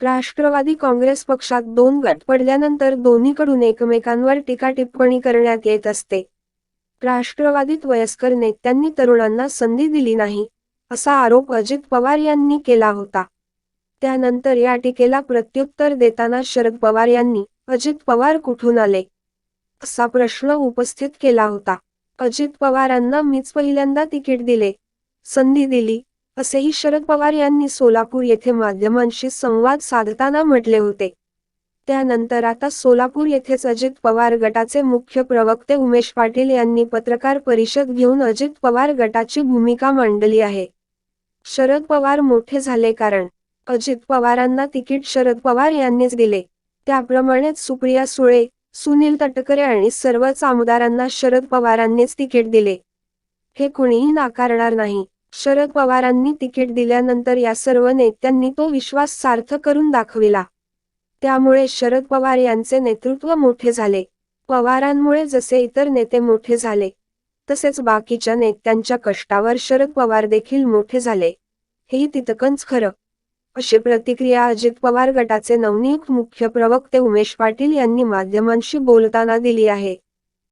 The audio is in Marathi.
राष्ट्रवादी काँग्रेस पक्षात दोन गट पडल्यानंतर दोन्हीकडून एकमेकांवर टीका टिप्पणी करण्यात येत असते. राष्ट्रवादीत वयस्कर नेत्यांनी तरुणांना संधी दिली नाही असा आरोप अजित पवार यांनी केला होता. त्यानंतर या टीकेला प्रत्युत्तर देताना शरद पवार यांनी अजित पवार कुठून आले? असा प्रश्न उपस्थित केला होता. अजित पवारांना मीच पहिल्यांदा तिकीट दिले संधी दिली असेही शरद पवार यांनी सोलापूर येथे माध्यमांशी संवाद साधताना म्हटले होते. त्यानंतर आता सोलापूर येथेच अजित पवार गटाचे मुख्य प्रवक्ते उमेश पाटील यांनी पत्रकार परिषद घेऊन अजित पवार गटाची भूमिका मांडली आहे. शरद पवार मोठे झाले कारण अजित पवारांना तिकीट शरद पवार यांनीच दिले. त्याप्रमाणेच सुप्रिया सुळे सुनील तटकरे आणि सर्वच आमदारांना शरद पवारांनीच तिकीट दिले. हे कुणीही नाकारणार नाही. शरद पवारांनी तिकीट दिल्यानंतर या सर्व नेत्यांनी तो विश्वास सार्थ करून दाखविला. त्यामुळे शरद पवार यांचे नेतृत्व मोठे झाले. पवारांमुळे जसे इतर नेते मोठे झाले तसेच बाकीच्या नेत्यांच्या कष्टावर शरद पवार देखील मोठे झाले. हेही तितकंच खरं. अशी प्रतिक्रिया अजित पवार गटाचे नवनियुक्त मुख्य प्रवक्ते उमेश पाटील यांनी माध्यमांशी बोलताना दिली आहे.